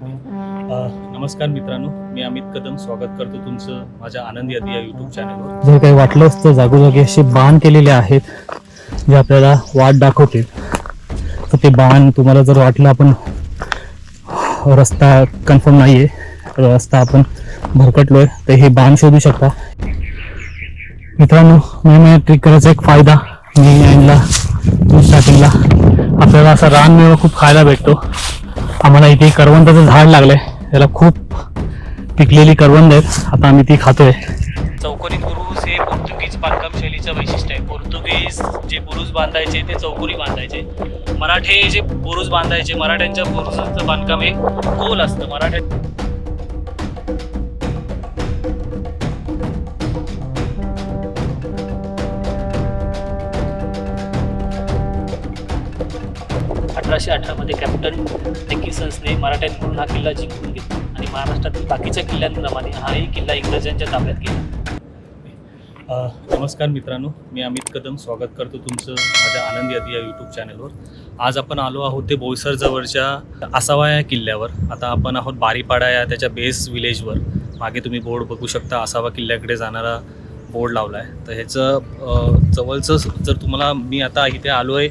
नमस्कार मित्रांनो. मी अमित कदम. स्वागत करतो तुमचं माझ्या आनंद यादी या युट्यूब चॅनलवर जर काही वाटलं असतं जागोजागी असे बाण केलेले आहेत जे आपल्याला वाट दाखवतील तर ते बाण तुम्हाला जर वाटलं आपण रस्ता कन्फर्म नाही आहे रस्ता आपण भरकटलोय तर हे बाण शोधू शकता. मित्रांनो मी ट्रिक करायचा एक फायदा मी एंडला स्टार्टिंगला आपल्याला असा रानमेवा खूप खायला भेटतो. आम्हाला इथे करवंदाचं झाड लागलंय. त्याला खूप पिकलेली करवंद आहेत. आता आम्ही ती खातोय. चौकोनी बुरुज हे पोर्तुगीज बांधकाम शैलीचं वैशिष्ट्य आहे. पोर्तुगीज जे बुरुज बांधायचे ते चौकोनी बांधायचे. मराठे जे बुरुज बांधायचे मराठ्यांच्या बुरुजाचं बांधकाम हे गोल असतं. मराठ्या अठराशे अठरामध्ये कॅप्टन डिकिन्सन्सने मराठ्यांकडून हा किल्ला जिंकून घेतला आणि महाराष्ट्रातील बाकीच्या किल्ल्यांप्रमाणे हाही किल्ला इंग्रजांच्या ताब्यात गेला. नमस्कार मित्रांनो मी अमित कदम. स्वागत करतो तुमचं माझ्या आनंद यादी या यूट्यूब चॅनलवर आज आपण आलो आहोत ते बोईसरजवळच्या असावा आसावा या किल्ल्यावर. आता आपण आहोत बारीपाडा या त्याच्या बेस विलेजवर मागे तुम्ही बोर्ड बघू शकता आसावा किल्ल्याकडे जाणारा बोर्ड लावला आहे तर ह्याचं जवळचं जर तुम्हाला मी आता इथे आलो आहे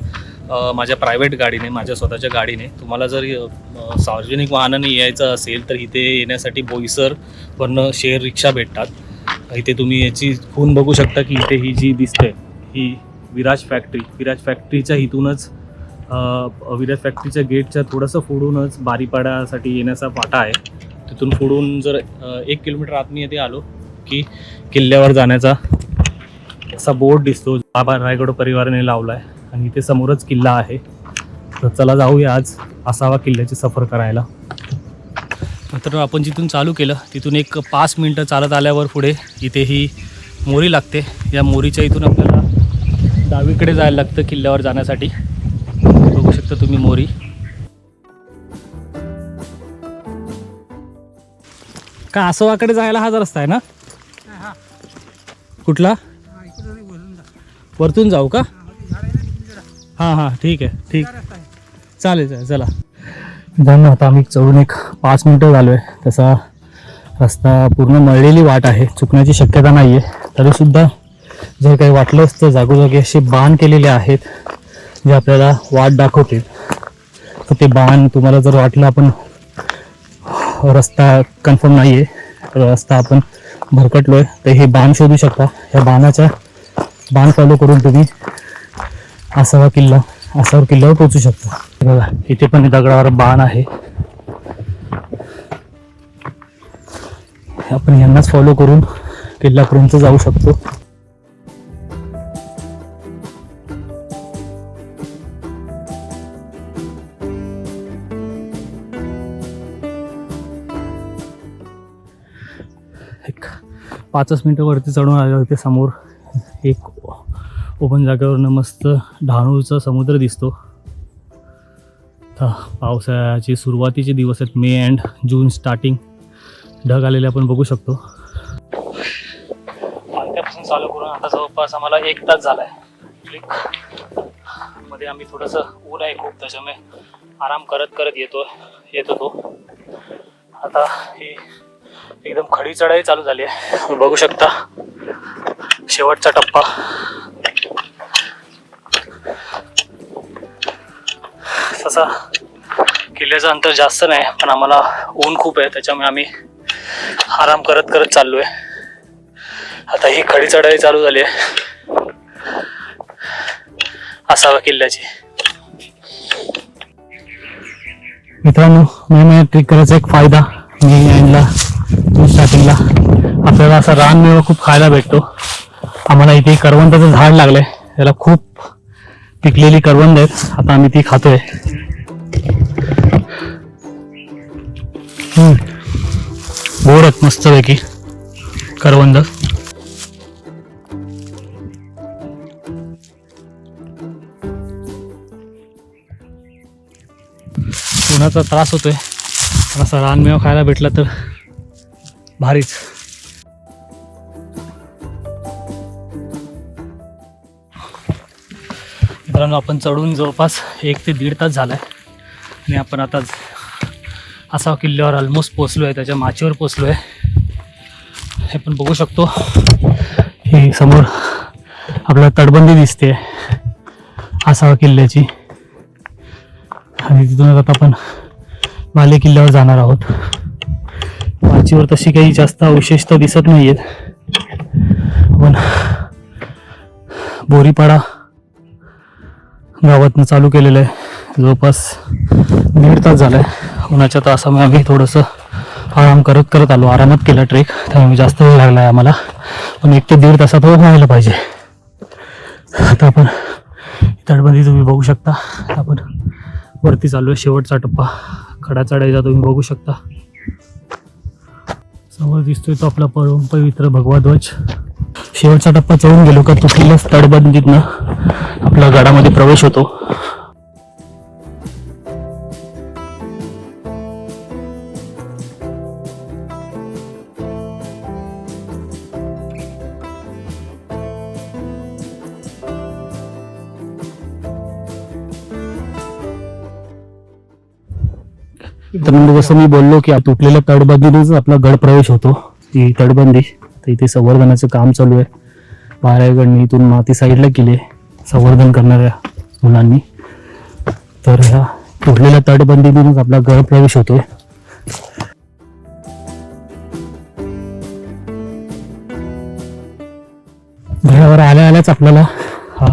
माझ्या प्रायव्हेट गाडीने माझ्या स्वतःच्या गाडीने. तुम्हाला जर सार्वजनिक वाहनाने यायचं असेल तर इथे येण्यासाठी बोईसरवरनं शेअर रिक्षा भेटतात. इथे तुम्ही याची खून बघू शकता की इथे ही जी दिसते ही विराज फॅक्टरी विराज फॅक्टरीच्या इथूनच विराज फॅक्टरीच्या गेटच्या थोडंसं फोडूनच बारीपाड्यासाठी येण्याचा पाटा आहे. तिथून फोडून जर एक किलोमीटर आत मी येथे आलो की किल्ल्यावर जाण्याचा असा बोर्ड दिसतो. बाबा रायगड परिवाराने लावला आहे आणि इथे समोरच किल्ला आहे. तर चला जाऊया आज असावा किल्ल्याची सफर करायला. तर आपण जिथून चालू केलं तिथून एक पाच मिनटं चालत आल्यावर पुढे इथे ही मोरी लागते. या मोरीच्या इथून आपल्याला डावीकडे जायला लागतं किल्ल्यावर जाण्यासाठी. बघू शकता तुम्ही मोरी. का आसवाकडे जायला हाच रस्ता आहे ना? कुठला? वरतून जाऊ का? हां हां ठीक आहे ठीक. चालेल चालेल चला. मित्रांनो आता आम्ही चढून एक पाच मिनटं झालो आहे तसा रस्ता पूर्ण मळलेली वाट आहे. चुकण्याची शक्यता नाही आहे तरीसुद्धा जे काही वाटलं असतं जागोजागी असे बाण केलेले आहेत जे आपल्याला वाट दाखवतील. तर ते बाण तुम्हाला जर वाटलं आपण रस्ता कन्फर्म नाही आहे रस्ता आपण भरकटलोय तर हे बाण शोधू शकता. या बाणाच्या बाण फॉलो करून तुम्ही असावा किल्ला असावर किल्ल्यावर पोहोचू शकतो. बघा इथे पण दगडावर बाण आहे. आपण यांनाच फॉलो करून किल्ल्यापर्यंत जाऊ शकतो. एक पाचच मिनटं वरती चढून आले होते समोर. एक ओपन जागेवरनं मस्त डहाणूचा समुद्र दिसतो. पावसाळ्याचे सुरुवातीचे दिवस आहेत मे अँड जून स्टार्टिंग ढग आलेले आपण बघू शकतो. पालक्यापासून चालू करून आता जवळपास आम्हाला एक तास झाला आहे मध्ये आम्ही थोडंसं ऊन आहे खूप त्याच्यामुळे आराम करत करत येतो येत होतो. आता ही एकदम खडी चढाई चालू झाली आहे. बघू शकता शेवटचा टप्पा. तसा किल्ल्याचं अंतर जास्त नाही पण आम्हाला ऊन खूप आहे त्याच्यामुळे आम्ही आराम करत करत चाललोय. आता ही खडी चढाई चालू झाली आहे. असावा किल्ल्याची. मित्रांनो मी ट्रिक करायचा एक फायदा. मी एंडला स्टार्टिंगला आपल्याला असा रानमेवा खूप खायला भेटतो. आम्हाला इथे करवंदाचं झाड लागलंय. त्याला खूप पिकलेली करवंद आहेत. आता आम्ही ती खातोय. गोड आहेत मस्तपैकी. करवंद. उन्हाचा त्रास होतोय. असा रानमेवा खायला भेटला तर भारीच. मित्रांनो आपण चढून जवळपास एक ते दीड तास झाला आहे आणि आपण आता असा किल्ल्यावर ऑलमोस्ट पोचलो आहे त्याच्या माचीवर पोचलो आहे हे पण बघू शकतो. ही समोर आपल्याला तटबंदी दिसते असावा किल्ल्याची. आणि तिथूनच आता आपण माले किल्ल्यावर जाणार आहोत. माचीवर तशी काही जास्त अवशेष तर दिसत नाही आहेत पण बोरीपाडा गावातनं चालू केलेलं आहे. जवळपास दीड तास झाला आहे उन्हाच्या तासामुळे आम्ही थोडंसं आराम करत करत आलो. आरामात केला ट्रेक त्यामुळे जास्त वेळ लागला आहे आम्हाला. पण एक ते दीड तासात हो व्हायला पाहिजे. आता आपण तटबंदी तुम्ही बघू शकता. आपण वरती चालू आहे. शेवटचा टप्पा. खडा चढायचा तुम्ही बघू शकता. समोर दिसतोय तो आपला परम पवित्र भगवा ध्वज. शेवटचा टप्पा चढून गेलो का तुटलेल्याच तडबंदीतनं आपल्या गडामध्ये प्रवेश होतो. तर मग जसं मी बोललो की तुटलेल्या तडबंदीनेच आपला गड प्रवेश होतो ती तडबंदी तर इथे संवर्धनाचं काम चालू आहे. बारायगडनी इथून माती साईडला केली संवर्धन करणाऱ्या मुलांनी. तर ह्या तुटलेल्या तटबंदीतूनच आपला गृहप्रवेश प्रवेश होतोय. घरावर आल्या आल्याच आपल्याला हा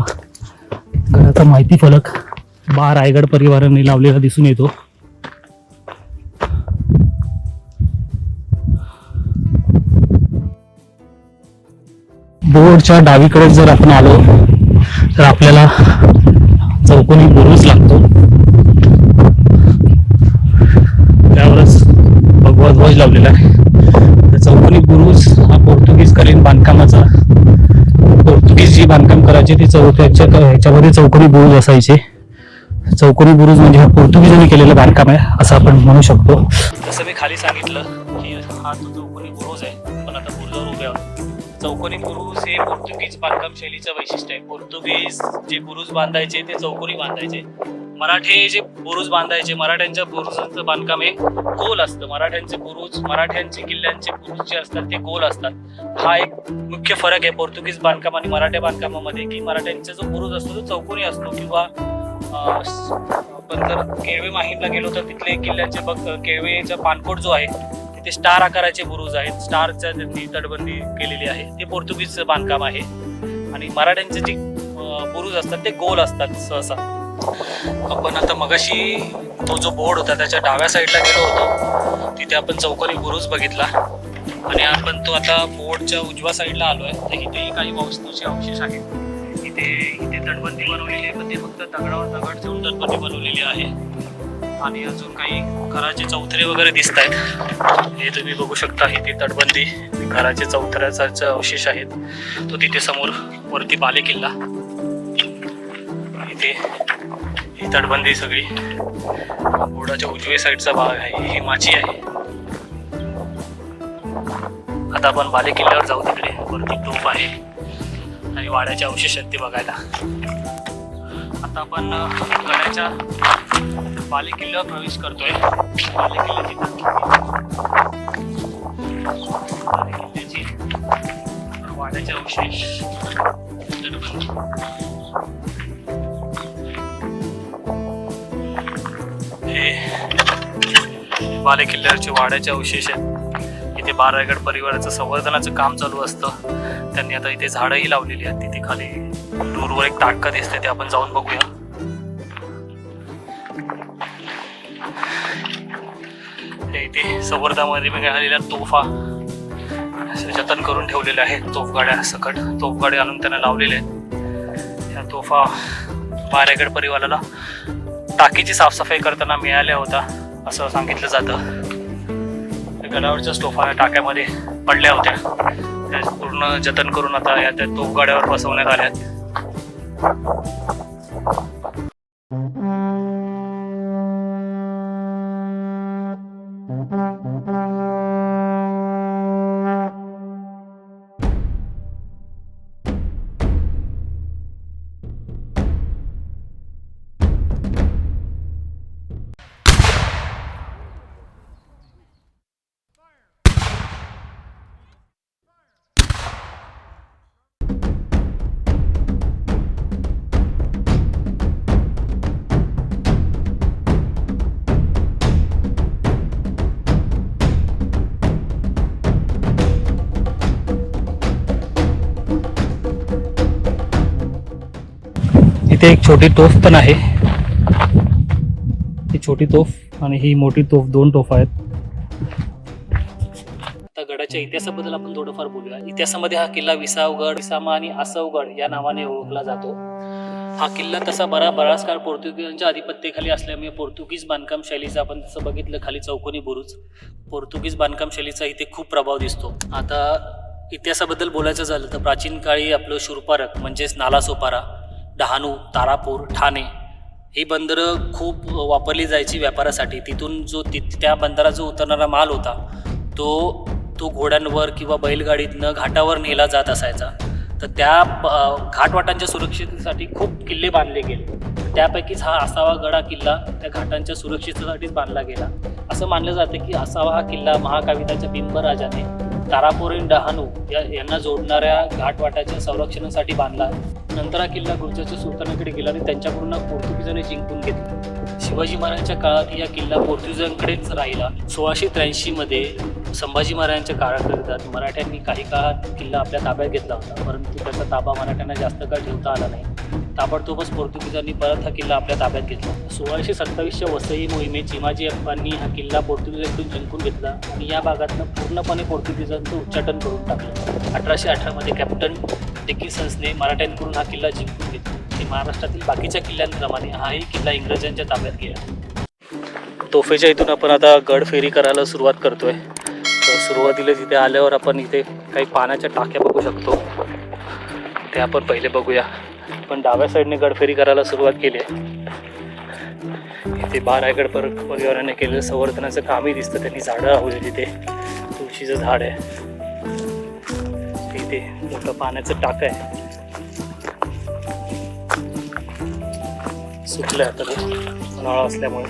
घराचा माहिती फलक. बा रायगड परिवाराने लावलेला दिसून येतो. रोडच्या डावीकडे जर आपण आलो तर आपल्याला चौकोनी बुरुज लागतो. त्यावरच भगवा ध्वज लावलेला आहे. तर चौकोनी बुरुज हा पोर्तुगीजकालीन बांधकामाचा पोर्तुगीज जी बांधकाम करायचे ते चौ त्याच्या ह्याच्यामध्ये चौकोनी बुरुज असायचे. चौकोनी बुरुज म्हणजे हा पोर्तुगीजांनी केलेलं बांधकाम आहे असं आपण म्हणू शकतो. जसं मी खाली सांगितलं चौकोनी बुरुज हे पोर्तुगीज बांधकाम शैलीचं वैशिष्ट्य आहे. पोर्तुगीज जे बुरुज बांधायचे ते चौकोनी बांधायचे. मराठे जे बुरुज बांधायचे मराठ्यांच्या बुरुजांचं बांधकाम हे गोल असतं. मराठ्यांचे बुरुज मराठ्यांचे किल्ल्यांचे बुरुज जे असतात ते गोल असतात. हा एक मुख्य फरक आहे पोर्तुगीज बांधकाम आणि मराठ्या बांधकामामध्ये की मराठ्यांचा जो बुरुज असतो तो चौकोनी असतो. किंवा आपण जर केळवे माहीमला गेलो तर तिथले किल्ल्यांचे बघ केळवेचा पानकोट जो आहे ते स्टार आकाराचे बुरुज आहेत. स्टारच्या त्यांनी तटबंदी केलेली आहे. ते पोर्तुगीजचं बांधकाम आहे. आणि मराठ्यांचे जे बुरुज असतात ते गोल असतात सहसा. आपण आता मगाशी तो जो बोर्ड होता त्याच्या डाव्या साईडला गेलो होतो. तिथे आपण चौकोनी बुरुज बघितला. आणि आपण तो आता बोर्डच्या उजव्या साईडला आलोय. तर इथेही काही वस्तूचे अवशेष आहेत. इथे इथे तटबंदी बनवलेली आहे पण ते फक्त दगडावर दगड ठेवून तटबंदी बनवलेली आहे. आणि अजून काही घराचे चौथरे वगैरे दिसत आहेत हे तुम्ही बघू शकता इथे तटबंदी. घराचे चौथऱ्याचा अवशेष आहेत. तो तिथे समोर वरती बाले किल्ला इथे ही तटबंदी सगळी. बोर्डाच्या उजवे साईडचा भाग आहे. ही माची आहे. आता आपण बाले किल्ल्यावर जाऊ तिकडे. वरती टोप आहे. आणि वाड्याच्या अवशेष आहेत ते बघायला. आता आपण गडाच्या बाले किल्ल्यावर प्रवेश करतोय. बाले किल्ल्याची किल्ल्याची वाड्याचे अवशेष हे बाले किल्ल्यावरचे वाड्याचे अवशेष आहेत. इथे बारायगड परिवाराचं संवर्धनाचं काम चालू असतं. त्यांनी आता इथे झाडंही लावलेली आहेत. तिथे खाली दूरवर एक ताटका दिसते ते आपण जाऊन बघूया. इथे संवर्धनामध्ये मिळालेल्या तोफा. जतन करून ठेवलेल्या आहेत तोफगाड्या सकट तोफगाड्या आणून त्यांना लावलेल्या आहेत. ह्या तोफा बारायगड परिवाराला टाकीची साफसफाई करताना मिळाल्या होत्या असं सांगितलं जातं. त्या गडावरच्या स्टोफा टाक्यामध्ये पडल्या होत्या. त्या पूर्ण जतन करून आता या त्या तोफगाड्यावर बसवण्यात आल्या うん。इथे एक छोटी तोफ पण आहे. ही छोटी तोफ आणि ही मोठी तोफ दोन तोफ आहेत. आता गडाच्या इतिहासाबद्दल आपण थोडंफार बोलूया. इतिहासामध्ये हा किल्ला विसावगड विसामा आणि आसवगड या नावाने ओळखला जातो. हा किल्ला तसा बरा बराच काळ पोर्तुगीजांच्या आधिपत्याखाली असल्यामुळे पोर्तुगीज बांधकाम शैलीचा आपण तसं बघितलं खाली चौकोनी बुरुज. पोर्तुगीज बांधकाम शैलीचा इथे खूप प्रभाव दिसतो. आता इतिहासाबद्दल बोलायचं झालं तर प्राचीन काळी आपलं शूरपारक म्हणजेच नाला सोपारा डहाणू तारापूर ठाणे ही बंदरं खूप वापरली जायची व्यापारासाठी. तिथून जो ति त्या बंदरात जो उतरणारा माल होता तो तो घोड्यांवर किंवा बैलगाडीतनं घाटावर नेला जात असायचा. तर त्या घाटवाटांच्या सुरक्षितेसाठी खूप किल्ले बांधले गेले. त्यापैकीच हा असावा गडा किल्ला त्या घाटांच्या सुरक्षितेसाठीच बांधला गेला. असं मानलं जातं की असावा हा किल्ला महाकविताच्या बिंबराजाने तारापूर डहाणू या यांना जोडणाऱ्या घाटवाटाच्या संरक्षणासाठी बांधला. नंतर हा किल्ला गुर्जरच्या सुलतानाकडे गेला आणि त्यांच्याकडून हा पोर्तुगीजांनी जिंकून घेतला. शिवाजी महाराजांच्या काळात या किल्ला पोर्तुगीजांकडेच राहिला. सोळाशे त्र्याऐंशीमध्ये संभाजी महाराजांच्या काळाकरिता मराठ्यांनी काही काळात किल्ला आपल्या ताब्यात घेतला होता परंतु त्याचा ताबा मराठ्यांना जास्त काळ ठेवता आला नाही. ताबडतोबच पोर्तुगीजांनी परत हा किल्ला आपल्या ताब्यात घेतला. सोळाशे सत्तावीसच्या वसई मोहिमेत चिमाजी अप्पांनी हा किल्ला पोर्तुगीजांकडून जिंकून घेतला आणि या भागातनं पूर्णपणे पोर्तुगीजांचं उच्चाटन करून टाकलं. अठराशे अठरामध्ये कॅप्टन डिकिन्सन्सने मराठ्यांकडून हा किल्ला जिंकून घेतला. आणि महाराष्ट्रातील बाकीच्या किल्ल्यांप्रमाणे हाही किल्ला इंग्रजांच्या ताब्यात गेला. तोफेच्या इथून आपण आता गड फेरी करायला सुरुवात करतोय. तर सुरुवातीला तिथे आल्यावर आपण इथे काही पाण्याच्या टाक्या बघू शकतो. ते आपण पहिले बघूया. पण डाव्या साईडने गडफेरी करायला सुरुवात केली आहे. इथे बारायगड पर परिवाराने केलेलं संवर्धनाचं कामही दिसतं. त्यांनी झाडं लावली तिथे. तुळशीचं झाड आहे. इथे मोठं पाण्याचं टाक आहे. सुटलं आता ते. उन्हाळा असल्यामुळे.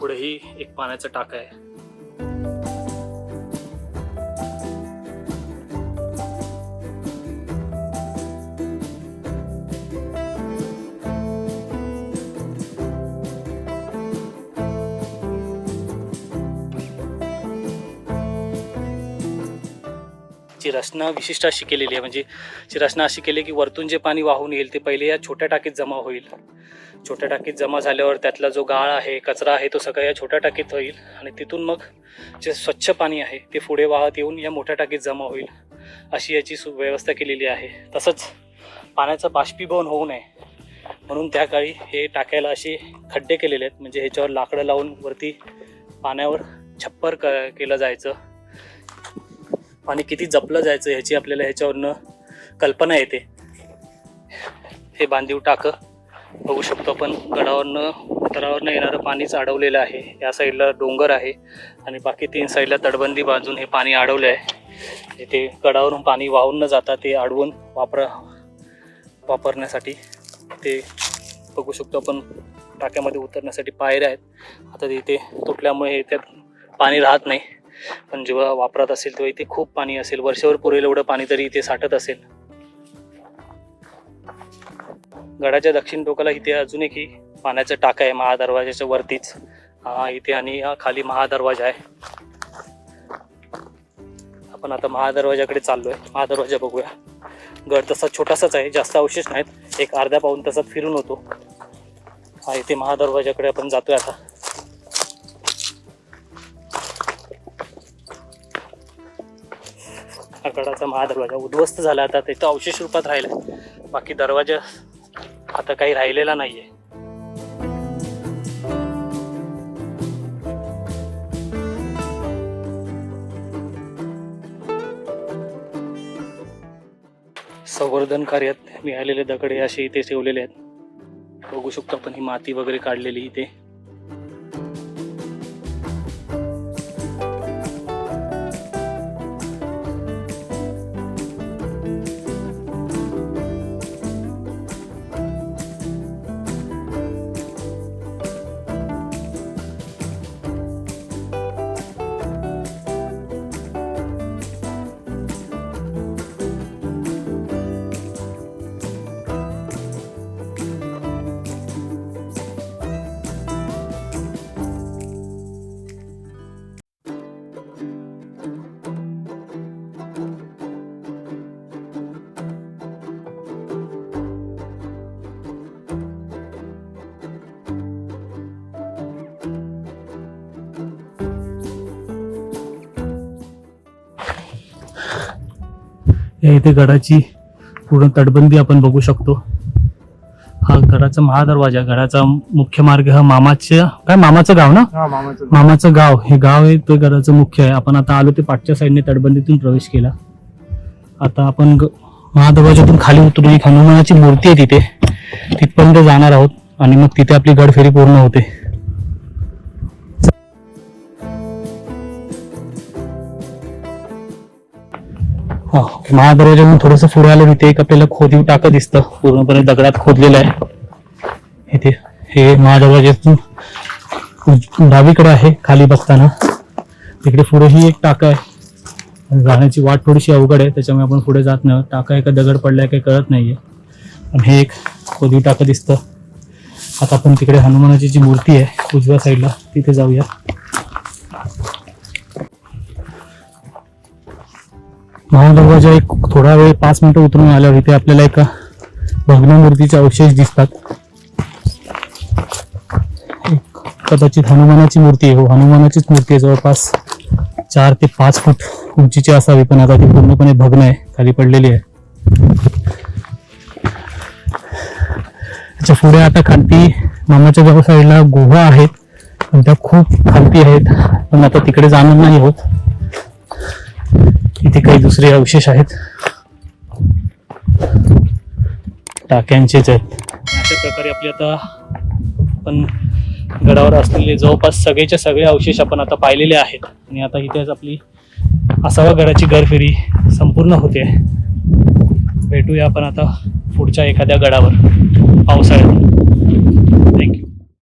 पुढेही एक पाण्याचं टाक आहे. ची रचना विशिष्ट अशी केलेली आहे. म्हणजे ची रचना अशी केली की वरतून जे पाणी वाहून येईल ते पहिले या छोट्या टाकीत जमा होईल. छोट्या टाकीत जमा झाल्यावर त्यातला जो गाळ आहे कचरा आहे तो सगळा या छोट्या टाकीत होईल आणि तिथून मग जे स्वच्छ पाणी आहे ते पुढे वाहत येऊन या मोठ्या टाकीत जमा होईल. अशी याची सुव्यवस्था केलेली आहे. तसंच पाण्याचं बाष्पीभवन होऊ नये. म्हणून त्या काळी हे टाकायला असे खड्डे केलेले आहेत. म्हणजे ह्याच्यावर लाकडं लावून वरती पाण्यावर छप्पर क केलं जायचं. पाणी किती जपलं जायचं ह्याची आपल्याला ह्याच्यावरनं कल्पना येते. हे बांधीव टाकं बघू शकतो आपण. गडावरनं उतरावरनं येणारं पाणीच अडवलेलं आहे. या साईडला डोंगर आहे आणि बाकी तीन साईडला तटबंदी बांधून हे पाणी अडवलं आहे. इथे गडावरून पाणी वाहून न जाता ते अडवून वापरा वापरण्यासाठी ते बघू शकतो आपण. टाक्यामध्ये उतरण्यासाठी पायऱ्या आहेत. आता तिथे इथे तुटल्यामुळे त्यात पाणी राहत नाही. पण जेव्हा वापरात असेल तेव्हा इथे खूप पाणी असेल. वर्षभर पुरेल एवढं पाणी तरी इथे साठत असेल. गडाच्या दक्षिण टोकाला इथे अजून एकही पाण्याचं टाक आहे महादरवाजाच्या वरतीच. हा इथे आणि खाली महादरवाजा आहे. आपण आता महादरवाजाकडे चाललोय. महादरवाजा बघूया. गड तसा छोटासाच आहे जास्त अवशेष नाहीत. एक अर्ध्या पाऊन तासात फिरून होतो. हा इथे महादरवाजाकडे आपण जातोय आता. आकडाचा महादरवाजा उद्ध्वस्त झाला आता ते तर अवशेष रूपात राहिला बाकी दरवाजा आता काही राहिलेला नाहीये. संवर्धन कार्यात मिळालेले दगडे असे इथे ठेवलेले आहेत. बघू शकतो आपण ही माती वगैरे काढलेली इथे. या इथे गडाची पूर्ण तटबंदी आपण बघू शकतो. हा गडाचा महादरवाजा गडाचा मुख्य मार्ग हा मामाच्या काय मामाचं गाव ना? हा मामाचं मामाचं गाव. हे गाव आहे तो गडाचं मुख्य आहे. आपण आता आलो ते पाठच्या साईडने तटबंदीतून प्रवेश केला. आता आपण महादरवाजातून खाली उतरून एक हनुमानाची मूर्ती आहे तिथे. तिथपर्यंत जाणार आहोत आणि मग तिथे आपली गडफेरी पूर्ण होते. हा महादरवाजातून थोडस पुढे आलं तिथे एक आपल्याला खोदीव टाकं दिसतं. पूर्णपणे दगडात खोदलेलं आहे. इथे हे महादरवाजातून डावीकडे आहे खाली बघताना तिकडे पुढे ही एक टाका आहे. जाण्याची वाट थोडीशी अवघड आहे त्याच्यामुळे आपण पुढे जात नाही. टाका एका दगड पडलाय काही कळत नाहीये. पण हे एक खोदीव टाकं दिसतं. आता आपण तिकडे हनुमानाची जी मूर्ती आहे उजव्या साईडला तिथे जाऊया. महादरवाजा एक थोडा वेळ पाच मिनिटं उतरून आल्यावर इथे आपल्याला एका भग्न मूर्तीचे अवशेष दिसतात. एक कदाचित हनुमानाची मूर्ती आहे. हो हनुमानाचीच मूर्ती आहे. जवळपास चार ते पाच फूट उंचीची असावी पण आता ती पूर्णपणे भग्न आहे. खाली पडलेली आहे. त्याच्या पुढे आता खालती मामाच्या जवळ साईडला गुहा आहेत. पण त्या खूप खालती आहेत. पण आता तिकडे जाणार नाही होत. इथे काही दुसरे अवशेष आहेत. टाक्यांचेच आहेत. अशा प्रकारे आपले आता आपण गडावर असलेले जवळपास सगळेच्या सगळे अवशेष आपण आता पाहिलेले आहेत. आणि आता इथेच आपली असावा गडाची घरफेरी संपूर्ण होते. भेटूया आपण आता पुढच्या एखाद्या गडावर पावसाळ्यात.